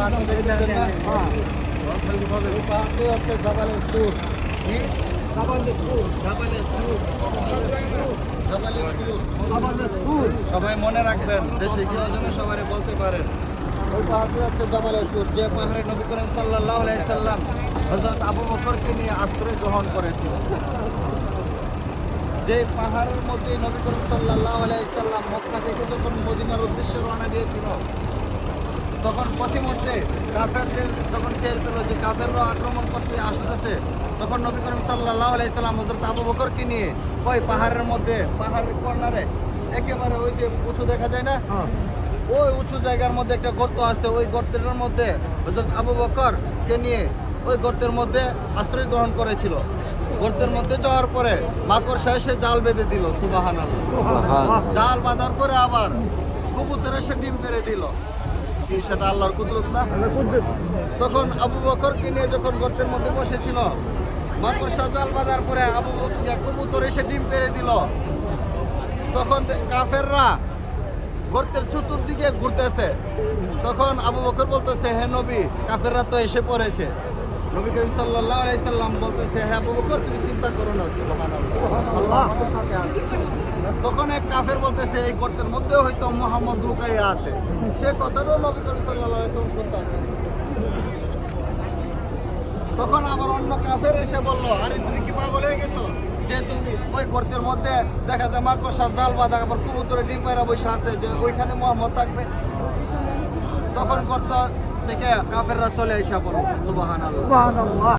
হচ্ছে সবাই মনে রাখবেন, দেশে কি অজনে সবাই বলতে পারেন। ওই পাহাড়টি হচ্ছে জাবালে যে পাহাড়ে নবী করিম সাল্লাল্লাহু আলাইহি সাল্লাম হযরত আবু বকরকে নিয়ে আশ্রয় গ্রহণ করেছিল যে পাহাড়ের মধ্যে নবী করিম সাল্লাল্লাহু আলাইহি সাল্লাম মক্কা থেকে যখন মদিনার উদ্দেশ্যে রওনা দিয়েছিল তখন পথিমধ্যে কাফেরদের যখন টের পেল যে কাফেররা আক্রমণ করতে আসতেছে তখন নবী করিম সাল্লাল্লাহু আলাইহি সাল্লাম হযরত আবু বকরকে নিয়ে ওই পাহাড়ের মধ্যে পাহাড়ের কর্নারে একেবারে ওই যে উঁচু দেখা যায় না? ওই উঁচু জায়গার মধ্যে একটা গর্ত আছে ওই গর্তের মধ্যে হযরত আবু বকরকে নিয়ে ওই গর্তের মধ্যে আশ্রয় গ্রহণ করেছিল। গর্তের মধ্যে যাওয়ার পরে মাকড়সা শেষে জাল বেঁধে দিল সুবাহানাল্লাহ। জাল বাঁধার পরে আবার কবুতর সে ডিম পেরে দিল। কি সেটা আল্লাহর কুদরত না? তখন আবু বকরকে নিয়ে যখন গর্তের মধ্যে বসেছিল মাকড়সা জাল বাজার পরে আবু কবুতর এসে ডিম পেরে দিল। তখন কাফেররা গর্তের চতুর্দিকে ঘুরতেছে। তখন আবু বকর বলতেছে হে নবী কাফেররা তো এসে পড়েছে। নবী করিম সাল্লাল্লাহু আলাইহি সাল্লাম বলতেছে, হে আবু বকর, তুমি চিন্তা করো না আল্লাহ আমাদের সাথে আছে। তখন এক কাফের বলতেছে, এই গর্তের মধ্যে হয়তো মোহাম্মদ লুকাইয়া আছে। সে কথাটাও নবী করিম সাল্লাল্লাহু আলাইহি সাল্লাম শুনতেছে। তখন আবার অন্য কাফের এসে বলল, আরে, তুমি কি পাগল হয়ে গেছো? যে তুমি ওই গর্তের মধ্যে দেখা যায় মাকড়সার জাল বাঁধা, আবার কবুতরে ডিম পায়রা বসে আছে, যে ওইখানে মোহাম্মদ থাকবে? তখন গর্ত থেকে কাফেররা চলে আসা পড়ো আল্লাহ